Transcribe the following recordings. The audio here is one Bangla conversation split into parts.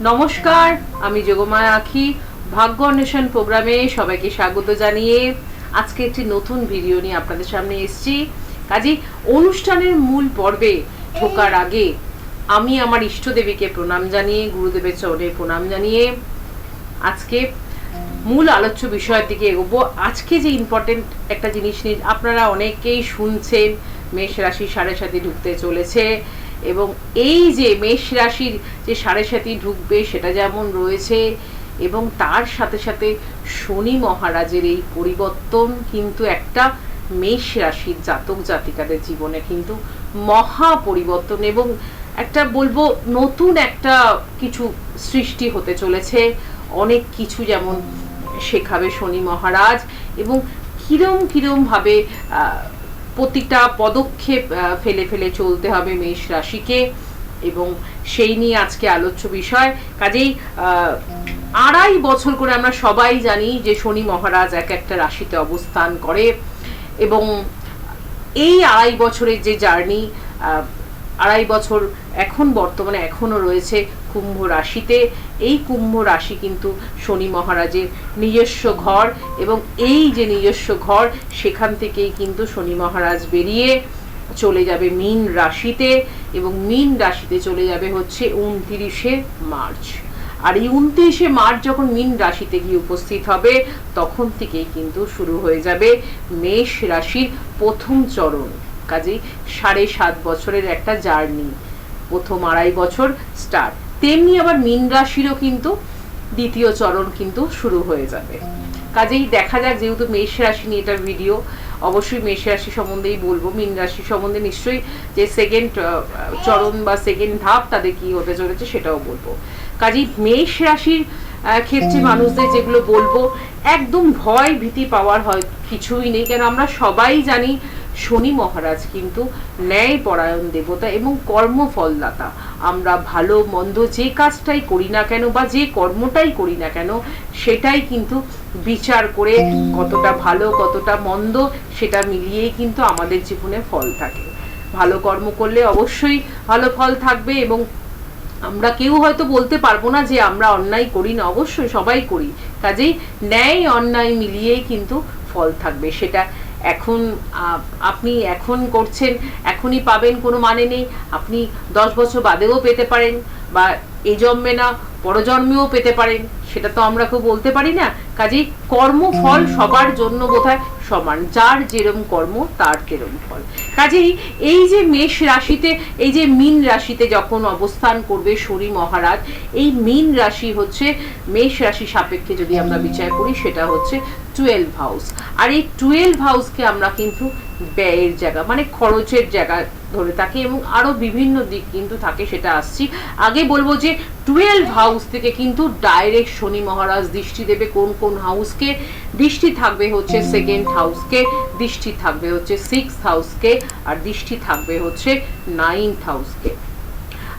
নমস্কার, আমি যোগমায়া আখি। ভাগ্য অন্বেষণ প্রোগ্রামে সবাইকে স্বাগত জানিয়ে আজকে একটি নতুন ভিডিও নিয়ে আপনাদের সামনে এসেছি। কাজে, অনুষ্ঠানের মূল পর্বে ঢোকার আগে আমি আমার ইষ্টদেবীকে প্রণাম জানিয়ে, গুরুদেবের চরণে প্রণাম জানিয়ে আজকে মূল আলোচ্য বিষয়ের দিকে এগোবো। আজকে যে ইম্পর্টেন্ট একটা জিনিস নিয়ে আপনারা অনেকেই শুনছেন, মেষ রাশি সাড়ে সাথে ঢুকতে চলেছে। এবং এই যে মেষ রাশির যে সাড়ে সাতি ঢুকবে, সেটা যেমন রয়েছে এবং তার সাথে সাথে শনি মহারাজের এই পরিবর্তন কিন্তু একটা মেষ রাশির জাতক জাতিকাদের জীবনে কিন্তু মহা পরিবর্তন এবং একটা বলব নতুন একটা কিছু সৃষ্টি হতে চলেছে। অনেক কিছু যেমন শেখাবে শনি মহারাজ এবং কিরম কিরম ভাবে প্রতিটা পদক্ষেপ ফেলে ফেলে চলতে হবে মেষ রাশিকে এবং সেই নিয়ে আজকে আলোচ্য বিষয়। কাজেই আড়াই বছর করে আমরা সবাই জানি যে শনি মহারাজ এক একটা রাশিতে অবস্থান করে এবং এই আড়াই বছরের যে জার্নি আড়াই বছর এখন বর্তমানে এখনও রয়েছে কুম্ভ রাশিতে। এই কুম্ভ রাশি কিন্তু শনি মহারাজের নিজস্ব ঘর এবং এই যে নিজস্ব ঘর, সেখান থেকেই কিন্তু শনি মহারাজ বেরিয়ে চলে যাবে মীন রাশিতে এবং মীন রাশিতে চলে যাবে হচ্ছে উনতিরিশে মার্চ। আর এই উনত্রিশে মার্চ যখন মীন রাশিতে গিয়ে উপস্থিত হবে, তখন থেকেই কিন্তু শুরু হয়ে যাবে মেষ রাশির প্রথম চরণ। কাজেই সাড়ে সাত বছরের একটা জার্নি। প্রথম আড়াই বছর স্টার্ট তেমনি আবার মীন রাশিরও কিন্তু দ্বিতীয় চরণ কিন্তু শুরু হয়ে যাবে। কাজেই দেখা যাক, যেহেতু মেষ রাশি নিয়ে এটার ভিডিও অবশ্যই মেষ রাশি সম্বন্ধেই বলব। মীন রাশি সম্বন্ধে নিশ্চয়ই যে সেকেন্ড চরণ বা সেকেন্ড ধাপ তাদের কি হতে চলেছে সেটাও বলব। কাজেই মেষ রাশির ক্ষেত্রে মানুষদের যেগুলো বলব, একদম ভয় ভীতি পাওয়ার হয় কিছুই নেই। কেন? আমরা সবাই জানি শনি মহারাজ কিন্তু ন্যায় পরায়ণ দেবতা এবং কর্মফলদাতা। আমরা ভালো মন্দ যে কাজটাই করি না কেন বা যে কর্মটাই করি না কেন, সেটাই কিন্তু বিচার করে কতটা ভালো, কতটা মন্দ, সেটা মিলিয়েই কিন্তু আমাদের জীবনে ফল থাকে। ভালো কর্ম করলে অবশ্যই ভালো ফল থাকবে এবং আমরা কেউ হয়তো বলতে পারব না যে আমরা অন্যায় করি না, অবশ্যই সবাই করি। কাজেই ন্যায় অন্যায় মিলিয়েই কিন্তু ফল থাকবে। সেটা এখন আপনি এখন করছেন এখনই পাবেন কোনো মানে নেই। আপনি দশ বছর বাদেও পেতে পারেন বা এই জন্মে না পরজন্মেও পেতে পারেন। সেটা তো আমরা কেউ বলতে পারি না। কাজেই কর্মফল সবার জন্য বোধহয় সমান, যার যেরম কর্ম, তার তেরম ফল। কাজেই এই যে মেষ রাশিতে, এই যে মীন রাশিতে যখন অবস্থান করবে শনি মহারাজ, এই মীন রাশি হচ্ছে, মেষ রাশি সাপেক্ষে যদি আমরা বিচার করি, সেটা হচ্ছে টুয়েলভ হাউস আর এই টুয়েলভ হাউসকে আমরা কিন্তু ব্যয়ের জায়গা মানে খরচের জায়গা ধরে থাকি এবং আরও বিভিন্ন দিক কিন্তু থাকে, সেটা আসছি। আগে বলব যে টুয়েলভ হাউস থেকে কিন্তু ডাইরেক্ট শনি মহারাজ দৃষ্টি দেবে কোন কোন হাউসকে দৃষ্টি থাকবে হচ্ছে সেকেন্ড হাউসকে দৃষ্টি থাকবে হচ্ছে সিক্স হাউসকে আর দৃষ্টি থাকবে হচ্ছে নাইন্থ হাউসকে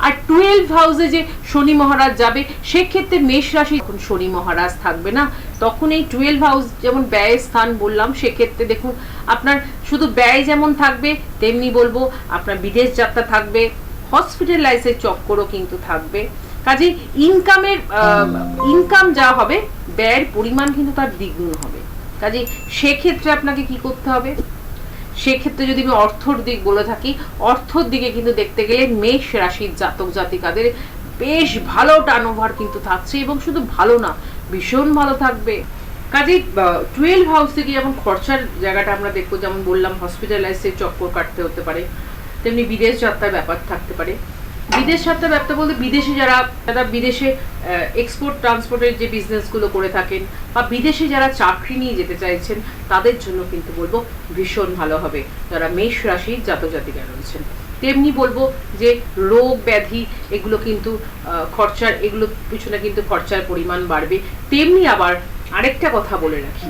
আর টুয়েলভ হাউসে যে শনি মহারাজ যাবে, সেক্ষেত্রে মেষ রাশি যখন শনি মহারাজ থাকবে না, তখন এই টুয়েলভ হাউস যেমন ব্যয় স্থান বললাম, সেক্ষেত্রে দেখুন আপনার শুধু ব্যয় যেমন থাকবে, তেমনি বলব আপনার বিদেশ যাত্রা থাকবে হসপিটালাইজের চক্করও কিন্তু থাকবে। কাজে ইনকামের ইনকাম যা হবে, ব্যয়ের পরিমাণ কিন্তু তার দ্বিগুণ হবে। কাজে সেক্ষেত্রে আপনাকে কি করতে হবে? সেক্ষেত্রে যদি আমি অর্থর দিক বলে থাকি, অর্থর দিকে কিন্তু দেখতে গেলে মেষ রাশির জাতক জাতিকাদের বেশ ভালো টার্নওভার কিন্তু থাকছে এবং শুধু ভালো না, ভীষণ ভালো থাকবে। কাজে টুয়েলভ হাউস থেকে যেমন খরচার জায়গাটা আমরা দেখব, যেমন বললাম হসপিটালাইজের চক্কর কাটতে হতে পারে, তেমনি বিদেশ যাত্রার ব্যাপার থাকতে পারে। বিদেশ যাত্রা ব্যবসা বলতে বিদেশে যারা যারা বিদেশে এক্সপোর্ট ট্রান্সপোর্টের যে বিজনেসগুলো করে থাকেন বা বিদেশে যারা চাকরি নিয়ে যেতে চাইছেন, তাদের জন্য কিন্তু বলব ভীষণ ভালো হবে। যারা মেষ রাশির জাতক জাতিকা রয়েছেন। তেমনি বলব যে রোগ ব্যাধি, এগুলো কিন্তু খরচার এগুলো পিছনে কিন্তু খরচার পরিমাণ বাড়বে। তেমনি আবার আরেকটা কথা বলে রাখি।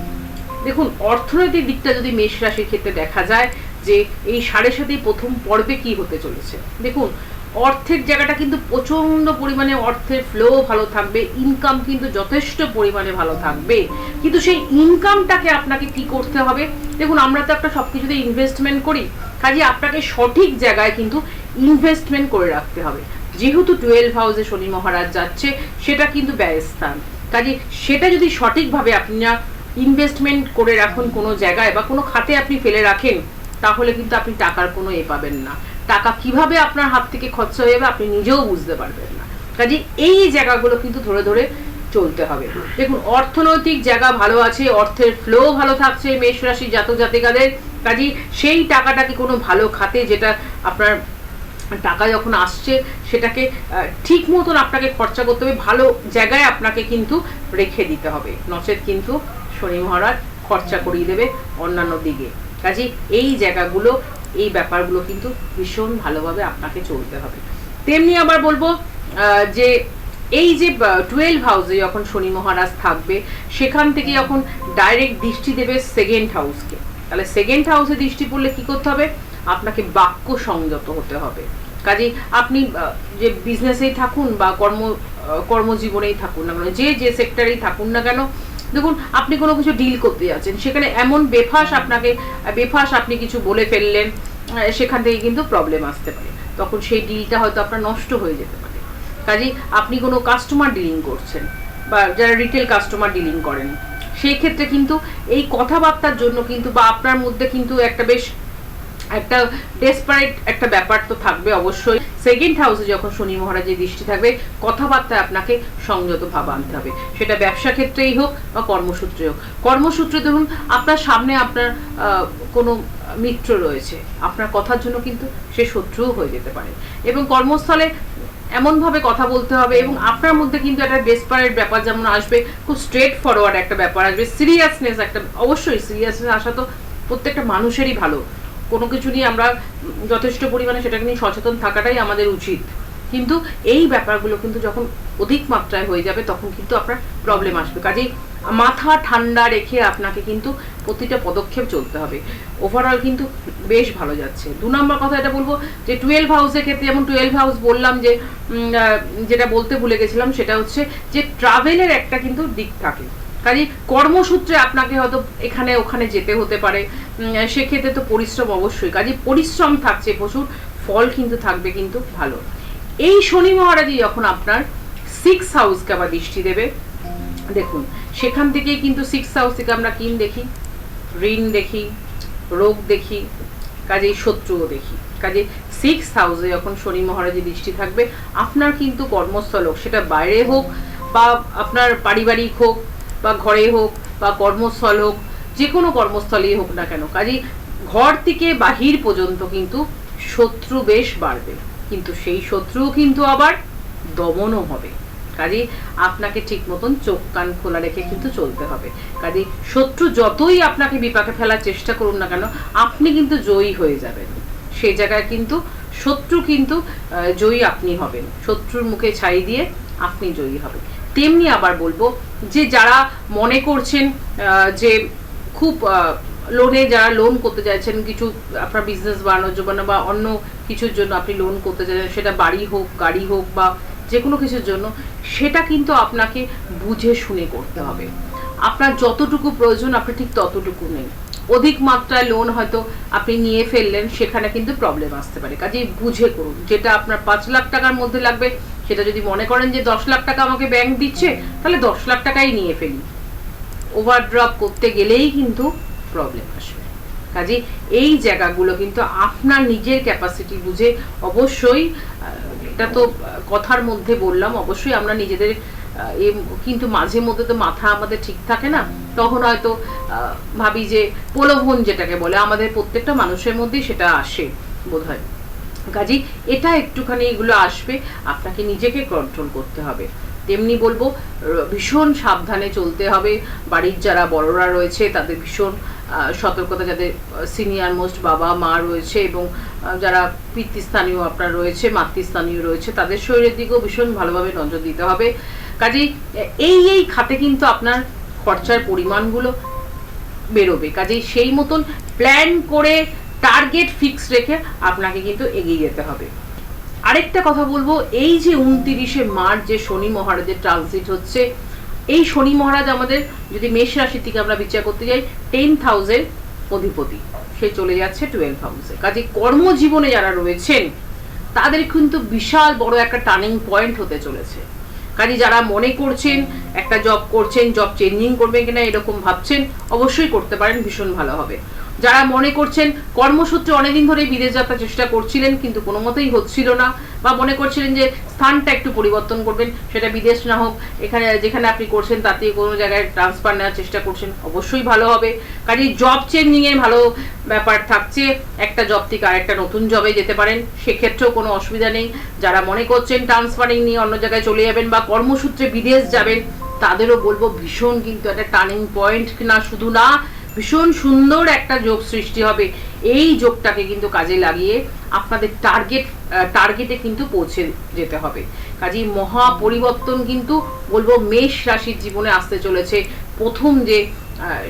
দেখুন, অর্থনৈতিক দিকটা যদি মেষ রাশির ক্ষেত্রে দেখা যায় যে এই সাড়ে সাতেই প্রথম পর্বে কি হতে চলেছে? দেখুন অর্থের জায়গাটা কিন্তু প্রচণ্ড পরিমাণে অর্থের ফ্লো ভালো থাকবে ইনকাম কিন্তু যথেষ্ট পরিমাণে ভালো থাকবে। কিন্তু সেই ইনকামটাকে আপনাকে কি করতে হবে? দেখুন, আমরা তো একটা সবকিছুতে ইনভেস্টমেন্ট করি, কাজে আপনাকে সঠিক জায়গায় কিন্তু ইনভেস্টমেন্ট করে রাখতে হবে। যেহেতু টুয়েলভ হাউসে শনি মহারাজ যাচ্ছে, সেটা কিন্তু ব্যয়স্থান। কাজে সেটা যদি সঠিকভাবে আপনি না ইনভেস্টমেন্ট করে রাখুন কোনো জায়গায় বা কোনো খাতে আপনি ফেলে রাখেন, তাহলে কিন্তু আপনি টাকার কোনো এ পাবেন না। টাকা কীভাবে আপনার হাত থেকে খরচা হয়ে যাবে আপনি নিজেও বুঝতে পারবেন না। কাজে এই জায়গাগুলো কিন্তু ধরে ধরে চলতে হবে। দেখুন, অর্থনৈতিক জায়গা ভালো আছে, অর্থের ফ্লো ভালো থাকছে মেষ রাশি জাতক জাতিকাদের। কাজে সেই টাকাটা কি কোনো ভালো খাতে যেটা আপনার টাকা যখন আসছে সেটাকে ঠিক মতন আপনাকে খরচা করতে হবে, ভালো জায়গায় আপনাকে কিন্তু রেখে দিতে হবে। নচেত কিন্তু শনি মহারাজ খরচা করিয়ে দেবে অন্যান্য দিকে। কাজে এই জায়গাগুলো এই ব্যাপারগুলো কিন্তু ভীষণ ভালোভাবে আপনাকে চলতে হবে। তেমনি আবার বলব যে এই যে টুয়েলভ হাউসে যখন শনি মহারাজ থাকবে, সেখান থেকে যখন ডাইরেক্ট দৃষ্টি দেবে সেকেন্ড হাউসকে তাহলে সেকেন্ড হাউসে দৃষ্টি পড়লে কি করতে হবে? আপনাকে বাক্য সংযত হতে হবে। কাজে আপনি যে বিজনেসেই থাকুন বা কর্ম কর্মজীবনেই থাকুন, না কেন যে যে সেক্টরেই থাকুন না কেন দেখুন, আপনি কোনো কিছু ডিল করতে যাচ্ছেন, সেখানে এমন বেফাস আপনাকে, বেফাস আপনি কিছু বলে ফেললেন সেখান থেকে কিন্তু প্রবলেম আসতে পারে। তখন সেই ডিলটা হয়তো আপনার নষ্ট হয়ে যেতে পারে। কাজেই আপনি কোনো কাস্টমার ডিলিং করছেন বা যারা রিটেল কাস্টমার ডিলিং করেন, সেই ক্ষেত্রে কিন্তু এই কথাবার্তার জন্য কিন্তু বা আপনার মধ্যে কিন্তু একটা বেশ একটা ডেসপারেট একটা ব্যাপার তো থাকবে অবশ্যই। সেকেন্ড হাউসে যখন শনি মহারাজের দৃষ্টি থাকবে, কথাবার্তায় আপনাকে সংযত ভাব আনতে হবে। সেটা ব্যবসা ক্ষেত্রেই হোক বা কর্মসূত্রে হোক। কর্মসূত্রে ধরুন, আপনার সামনে আপনার কোনো মিত্র রয়েছে। আপনার কথার জন্য কিন্তু সে শত্রুও হয়ে যেতে পারে। এবং কর্মস্থলে এমনভাবে কথা বলতে হবে এবং আপনার মধ্যে কিন্তু একটা ডেসপারেট ব্যাপার যেমন আসবে, খুব স্ট্রেট ফরওয়ার্ড একটা ব্যাপার আসবে। সিরিয়াসনেস একটা, অবশ্যই সিরিয়াসনেস আসা তো প্রত্যেকটা মানুষেরই ভালো। কোনো কিছু নিয়ে আমরা যথেষ্ট পরিমাণে সেটাকে নিয়ে সচেতন থাকাটাই আমাদের উচিত। কিন্তু এই ব্যাপারগুলো কিন্তু যখন অধিক মাত্রায় হয়ে যাবে, তখন কিন্তু আপনার প্রবলেম আসবে। কাজেই মাথা ঠান্ডা রেখে আপনাকে কিন্তু প্রতিটা পদক্ষেপ চলতে হবে। ওভারঅল কিন্তু বেশ ভালো যাচ্ছে। দু নম্বর কথা এটা বলব, যে টুয়েলভ হাউসের ক্ষেত্রে, যেমন টুয়েলভ হাউস বললাম যে যেটা বলতে ভুলে গেছিলাম, সেটা হচ্ছে যে ট্রাভেলের একটা কিন্তু দিক থাকে। কাজে কর্মসূত্রে আপনাকে হয়তো এখানে, ওখানে যেতে হতে পারে। সেক্ষেত্রে তো পরিশ্রম অবশ্যই। কাজে পরিশ্রম থাকছে প্রচুর, ফল কিন্তু থাকবে কিন্তু ভালো। এই শনি মহারাজই যখন আপনার সিক্স হাউসকে আবার দৃষ্টি দেবে, দেখুন, সেখান থেকেই কিন্তু সিক্স হাউস থেকে আমরা কিন দেখি, ঋণ দেখি, রোগ দেখি কাজেই শত্রুও দেখি। কাজে সিক্স হাউসে যখন শনি মহারাজের দৃষ্টি থাকবে, আপনার কিন্তু কর্মস্থল হোক, সেটা বাইরে হোক বা আপনার পারিবারিক হোক বা ঘরে হোক বা কর্মস্থল হোক, যে কোনো কর্মস্থলেই হোক না কেন, কাজেই ঘর থেকে বাহির পর্যন্ত কিন্তু শত্রু বেশ বাড়বে, কিন্তু সেই শত্রুও কিন্তু আবার দমনও হবে কাজে আপনাকে ঠিক মতন চোখ কান খোলা রেখে কিন্তু চলতে হবে কাজে শত্রু যতই আপনাকে বিপাকে ফেলার চেষ্টা করুন না কেন, আপনি কিন্তু জয়ী হয়ে যাবেন, সেই জায়গায় কিন্তু শত্রু কিন্তু জয়ী আপনি হবেন, শত্রুর মুখে ছাই দিয়ে আপনি জয়ী হবেন। তেমনি আবার বলব যে যারা মনে করছেন যে খুব লোনে যারা লোন করতে চাইছেন, কিছু আপনার বিজনেস বাড়ানোর জন্য বা অন্য কিছুর জন্য আপনি লোন করতে চাইছেন, সেটা বাড়ি হোক, গাড়ি হোক বা যে কোনো কিছুর জন্য, সেটা কিন্তু আপনাকে বুঝে শুনে করতে হবে। আপনার যতটুকু প্রয়োজন, আপনি ঠিক ততটুকু নেই অধিক মাত্রায় লোন হয়তো আপনি নিয়ে ফেললেন, সেখানে কিন্তু প্রবলেম আসতে পারে। কাজেই বুঝে করুন, যেটা আপনার পাঁচ লাখ টাকার মধ্যে লাগবে সেটা যদি মনে করেন যে দশ লাখ টাকা আমাকে ব্যাংক দিচ্ছে, তাহলে দশ লাখ টাকাই নিয়ে ফেলি। ওভারড্রপ করতে গেলেই কিন্তু প্রবলেম আসবে। কাজে এই জায়গাগুলো কিন্তু আপনার নিজের ক্যাপাসিটি বুঝে অবশ্যই এটা তো কথার মধ্যে বললাম, অবশ্যই আমরা নিজেদের কিন্তু মাঝে মধ্যে তো মাথা আমাদের ঠিক থাকে না। তখন হয়তো ভাবি যে প্রলোভন যেটাকে বলে, আমাদের প্রত্যেকটা মানুষের মধ্যেই সেটা আসে বোধ হয় কাজেই এটা একটুখানি এগুলো আসবে, আপনাকে নিজেকে কন্ট্রোল করতে হবে। তেমনি বলব ভীষণ সাবধানে চলতে হবে। বাড়ির যারা বড়রা রয়েছে, তাদের ভীষণ সতর্কতা যাদের সিনিয়র মোস্ট বাবা, মা রয়েছে এবং যারা পিতৃস্থানীয় আপনার রয়েছে, মাতৃস্থানীয় রয়েছে, তাদের শরীরের দিকেও ভীষণ ভালোভাবে নজর দিতে হবে। কাজেই এই এই খাতে কিন্তু আপনার খরচার পরিমাণগুলো বেরোবে। কাজেই সেই মতন প্ল্যান করে টার্গেট ফিক্স রেখে আপনাকে কিন্তু এগিয়ে যেতে হবে। আরেকটা কথা বলব, এই যে উনতিরিশে মার্চ যে শনি মহারাজের ট্রানজিট হচ্ছে, এই শনি মহারাজ আমাদের যদি মেষ রাশি থেকে আমরা বিচার করতে যাই টেন থাউজেন্ড অধিপতি। সে চলে যাচ্ছে টুয়েলভ হাউসে কাজে কর্মজীবনে যারা রয়েছেন, তাদের কিন্তু বিশাল বড় একটা টার্নিং পয়েন্ট হতে চলেছে। কাজে যারা মনে করছেন, একটা জব করছেন জব চেঞ্জিং করবেন কিনা এরকম ভাবছেন, অবশ্যই করতে পারেন, ভীষণ ভালো হবে। যারা মনে করছেন কর্মসূত্রে অনেকদিন ধরে বিদেশ যাত্রার চেষ্টা করছিলেন, কিন্তু কোনো মতেই হচ্ছিল না, বা মনে করছিলেন যে স্থানটা একটু পরিবর্তন করবেন, সেটা বিদেশ না হোক, এখানে যেখানে আপনি করছেন তাতে কোনো জায়গায় ট্রান্সফার নেওয়ার চেষ্টা করছেন, অবশ্যই ভালো হবে। কাজে জব চেঞ্জিং এর ভালো ব্যাপার থাকছে, একটা জব থেকে আরেকটা নতুন জবে যেতে পারেন, সেক্ষেত্রেও কোনো অসুবিধা নেই। যারা মনে করছেন ট্রান্সফারিং নিয়ে অন্য জায়গায় চলে যাবেন বা কর্মসূত্রে বিদেশ যাবেন, তাদেরও বলব ভীষণ কিন্তু একটা টার্নিং পয়েন্ট না, শুধু না ভীষণ সুন্দর একটা যোগ সৃষ্টি হবে। এই যোগটাকে কিন্তু কাজে লাগিয়ে আপনাদের টার্গেট টার্গেটে কিন্তু পৌঁছে যেতে হবে। কাজেই মহা পরিবর্তন কিন্তু বলব মেষ রাশির জীবনে আসতে চলেছে। প্রথম যে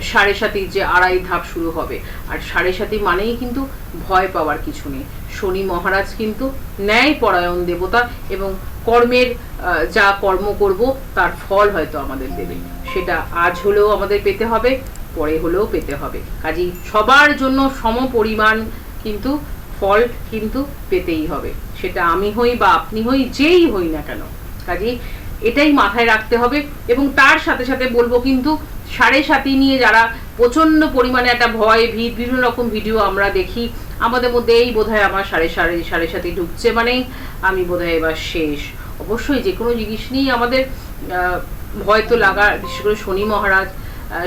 সাড়ে সাতির যে আড়াই ধাপ শুরু হবে। আর সাড়ে সাতি মানেই কিন্তু ভয় পাওয়ার কিছু নেই। শনি মহারাজ কিন্তু ন্যায় পরায়ণ দেবতা এবং কর্মের যা কর্ম করব তার ফল হয়তো আমাদের দেবে। সেটা আজ হলেও আমাদের পেতে হবে। পরে হলেও পেতে হবে। কাজেই সবার জন্য সম পরিমাণ কিন্তু ফল কিন্তু পেতেই হবে। সেটা আমি হই বা আপনি হই, যেই হই না কেন। কাজেই এটাই মাথায় রাখতে হবে এবং তার সাথে সাথে বলব কিন্তু সাড়ে সাতি নিয়ে যারা প্রচণ্ড পরিমাণে একটা ভয়, ভীত, বিভিন্ন রকম ভিডিও আমরা দেখি, আমাদের মধ্যে এই বোধহয় আমার সাড়ে সাড়ে সাড়ে সাতি ঢুকছে মানেই আমি বোধহয় এবার শেষ। অবশ্যই যে কোনো জিনিস নিয়েই আমাদের ভয় তো লাগা, বিশেষ করে শনি মহারাজ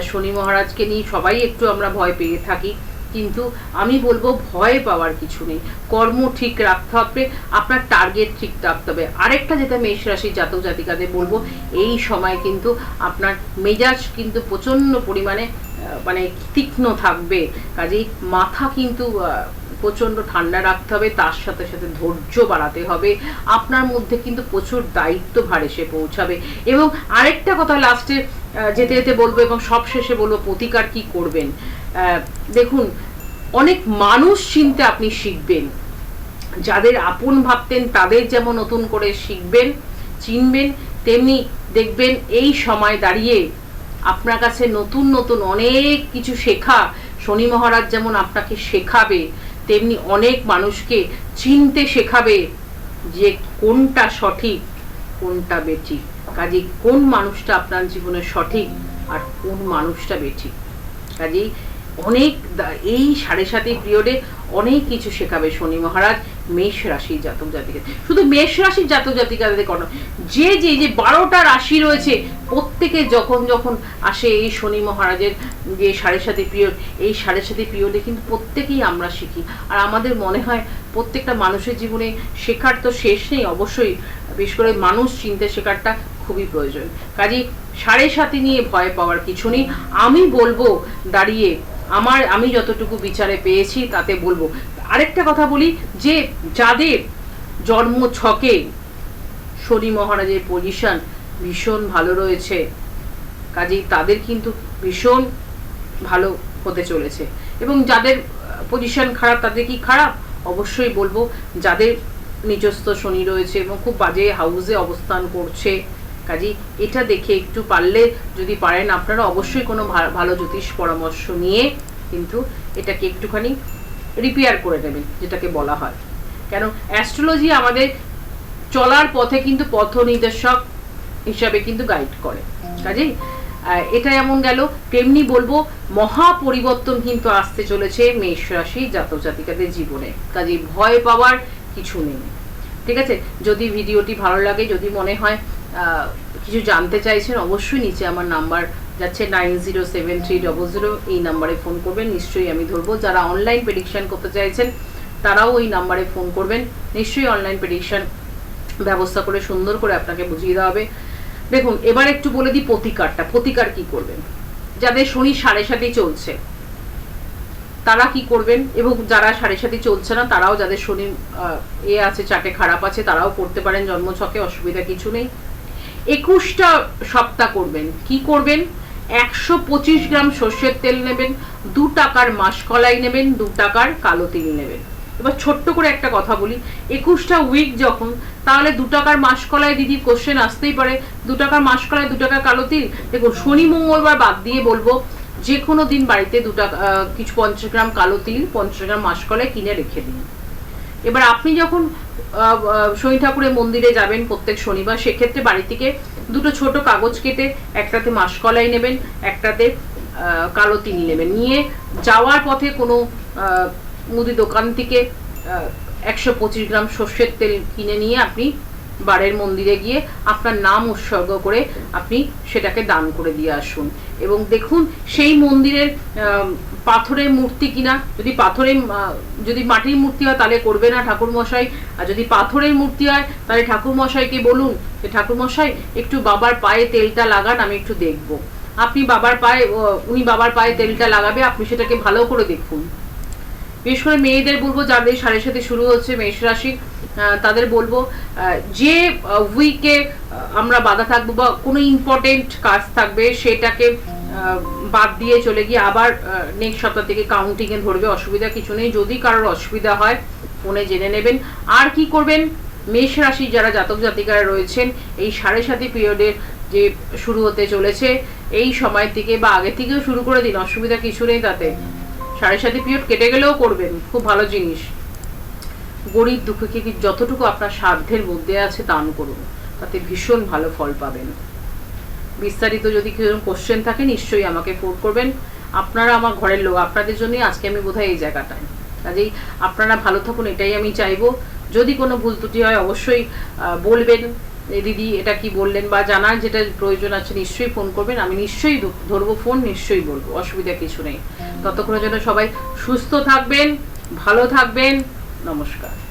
শনি মহারাজকে নিয়ে সবাই একটু আমরা ভয় পেয়ে থাকি। কিন্তু আমি বলব ভয় পাওয়ার কিছু নেই। কর্ম ঠিক রাখতে হবে, আপনার টার্গেট ঠিক রাখতে হবে। আরেকটা যেটা মেষ রাশি জাতক জাতিকাদের বলব, এই সময় কিন্তু আপনার মেজাজ কিন্তু প্রচণ্ড পরিমাণে মানে তীক্ষ্ণ থাকবে। কাজেই মাথা কিন্তু প্রচণ্ড ঠান্ডা রাখতে হবে, তার সাথে সাথে ধৈর্য বাড়াতে হবে। আপনার মধ্যে কিন্তু প্রচুর দায়িত্ব ভার এসে পৌঁছাবে। এবং আরেকটা কথা লাস্টে যেতে যেতে বলব এবং সব শেষে বলব, প্রতিকার কি করবেন? দেখুন, অনেক মানুষ চিনতে আপনি শিখবেন। যাদের আপন ভাবতেন, তাদের যেমন নতুন করে শিখবেন, চিনবেন, তেমনি দেখবেন এই সময় দাঁড়িয়ে আপনার কাছে নতুন নতুন অনেক কিছু শেখা। শনি মহারাজ যেমন আপনাকে শেখাবে তেমনি অনেক মানুষকে চিনতে শেখাবে যে কোনটা সঠিক, কোনটা বেঠিক। কাজে কোন মানুষটা আপনার জীবনে সঠিক আর কোন মানুষটা বেঠিক। কাজেই অনেক এই সাড়ে সাতি পিরিয়ডে অনেক কিছু শেখাবে শনি মহারাজ মেষ রাশির জাতক জাতিকে। শুধু মেষ রাশির জাতক জাতিকাদের কোনো যে যে যে বারোটা রাশি রয়েছে, প্রত্যেকে যখন যখন আসে এই শনি মহারাজের যে সাড়ে সাতি পিরিয়ড, এই সাড়ে সাতি পিরিয়ডে কিন্তু প্রত্যেকেই আমরা শিখি। আর আমাদের মনে হয় প্রত্যেকটা মানুষের জীবনে শেখার তো শেষ নেই, অবশ্যই বিশেষ করে মানুষ চিনতে শেখারটা খুবই প্রয়োজন। কাজেই সাড়ে সাতি নিয়ে ভয় পাওয়ার কিছু নেই। আমি বলব দাঁড়িয়ে আমার, আমি যতটুকু বিচারে পেয়েছি তাতে বলব। আরেকটা কথা বলি, যে যাদের জন্ম ছকে শনি মহারাজের পজিশন ভীষণ ভালো রয়েছে, কাজেই তাদের কিন্তু ভীষণ ভালো হতে চলেছে। এবং যাদের পজিশন খারাপ, তাদের কি খারাপ? অবশ্যই বলব, যাদের নিজস্ব শনি রয়েছে এবং খুব বাজে হাউসে অবস্থান করছে কাজেই এটা দেখে একটু পারলে যদি পারেন আপনারা অবশ্যই কোনো ভালো জ্যোতিষ পরামর্শ নিয়ে কিন্তু এটাকে একটুখানি রিপেয়ার করে নেবেন, যেটাকে বলা হয়। কেন? অ্যাস্ট্রোলজি আমাদের চলার পথে কিন্তু পথ নির্দেশক হিসাবে কিন্তু গাইড করে। কাজেই এটা এমন গেল, তেমনি বলব মহা পরিবর্তন কিন্তু আসতে চলেছে মেষ রাশি জাতক জাতিকাদের জীবনে। কাজেই ভয় পাওয়ার কিছু নেই। ঠিক আছে? যদি ভিডিওটি ভালো লাগে, যদি মনে হয় কিছু জানতে চাইছেন, অবশ্যই নিচে আমার নাম্বার যাচ্ছে nine zero seven three double zero. এই নাম্বারে ফোন করবেন, নিশ্চয়ই আমি ধরবো। যারা অনলাইন প্রেডিকশন করতে চাইছেন, তারাও ওই নাম্বারে ফোন করবেন। নিশ্চয়ই অনলাইন প্রেডিকশন ব্যবস্থা করে, সুন্দর করে আপনাকে বুঝিয়ে দেওয়া হবে। দেখুন, এবার একটু বলে দিই প্রতিকারটা। প্রতিকার কি করবেন? যাদের শনি সাড়ে সাথে চলছে, তারা কি করবেন? এবং যারা সাড়ে সাথে চলছে না, তারাও যাদের শনি এ আছে চাটে খারাপ আছে, তারাও করতে পারেন। জন্মছকে অসুবিধা কিছু নেই। একুশটা সপ্তাহ করবেন। কি করবেন? একশো পঁচিশ গ্রাম সর্ষের তেল নেবেন, দু টাকার মাসকলাই নেবেন, দু টাকার কালো তিল নেবেন। এবার ছোট্ট করে একটা কথা বলি, একুশটা উইক যখন, তাহলে দু টাকার মাসকলায় দিদি কোশ্চেন আসতেই পারে। দু টাকার মাসকলায় দু টাকা কালো তিল? দেখুন, শনি, মঙ্গলবার বাদ দিয়ে বলব যে কোনো দিন বাড়িতে দু টাকা কিছু পঞ্চাশ গ্রাম কালো তিল, পঞ্চাশ গ্রাম মাসকলায় কিনে রেখে দিন। এবার আপনি যখন শনি ঠাকুরের মন্দিরে যাবেন প্রত্যেক শনিবার, সেক্ষেত্রে বাড়ি থেকে দুটো ছোট কাগজ কেটে একটাতে মাসকলাই নেবেন, একটাতে কালো তিনি নেবেন। নিয়ে যাওয়ার পথে কোনো মুদি দোকান থেকে একশো পঁচিশ গ্রাম সর্ষের তেল কিনে নিয়ে আপনি বাড়ির মন্দিরে গিয়ে আপনার নাম উৎসর্গ করে আপনি সেটাকে দান করে দিয়ে আসুন। এবং দেখুন, সেই মন্দিরের পাথরের মূর্তি কিনা, যদি পাথরের যদি মাটির মূর্তি হয় তাহলে করবে না ঠাকুর মশাই আর যদি পাথরের মূর্তি হয় তাহলে ঠাকুর মশাইকে বলুন যে ঠাকুর মশাই একটু বাবার পায়ে তেলটা লাগান, আমি একটু দেখব। আপনি বাবার পায়ে উনি বাবার পায়ে তেলটা লাগাবে, আপনি সেটাকে ভালো করে দেখুন। বিশেষ করে মেয়েদের বলব যাদের সাড়ে সাথে শুরু হচ্ছে মেষ রাশি। তাদের বলব যে উইকে আমরা বাধা থাকব বা কোনো ইম্পর্টেন্ট কাজ থাকবে, সেটাকে বাদ দিয়ে চলে গিয়ে আবার নেক্সট সপ্তাহ থেকে কাউন্টিংয়ে ধরবে, অসুবিধা কিছু নেই। যদি কারোর অসুবিধা হয়, ফোনে জেনে নেবেন। আর কি করবেন? মেষ রাশি যারা জাতক জাতিকারা রয়েছেন, এই সাড়ে সাথে পিরিয়ডের যে শুরু হতে চলেছে, এই সময় থেকে বা আগে থেকেও শুরু করে দিন, অসুবিধা কিছু নেই তাতে। সাড়ে সাথে পিরিয়ড কেটে গেলেও করবেন, খুব ভালো জিনিস। গরিব দুঃখীকে কি যতটুকু আপনার সাধ্যের মধ্যে আছে দান করুন, তাতে ভীষণ ভালো ফল পাবেন। বিস্তারিত যদি কেউ কোশ্চেন থাকে, নিশ্চয়ই আমাকে ফোন করবেন। আপনারা আমার ঘরের লোক, আপনাদের জন্যই আজকে আমি বোধহয় এই জায়গাটায়। কাজেই আপনারা ভালো থাকুন, এটাই আমি চাইব। যদি কোনো ভুল ত্রুটি হয়, অবশ্যই বলবেন। দিদি, এটা কি বললেন বা জানার যেটা প্রয়োজন আছে, নিশ্চয়ই ফোন করবেন। আমি নিশ্চয়ই ধরবো ফোন নিশ্চয়ই বলব, অসুবিধা কিছু নেই। ততক্ষণের জন্য সবাই সুস্থ থাকবেন, ভালো থাকবেন। নমস্কার।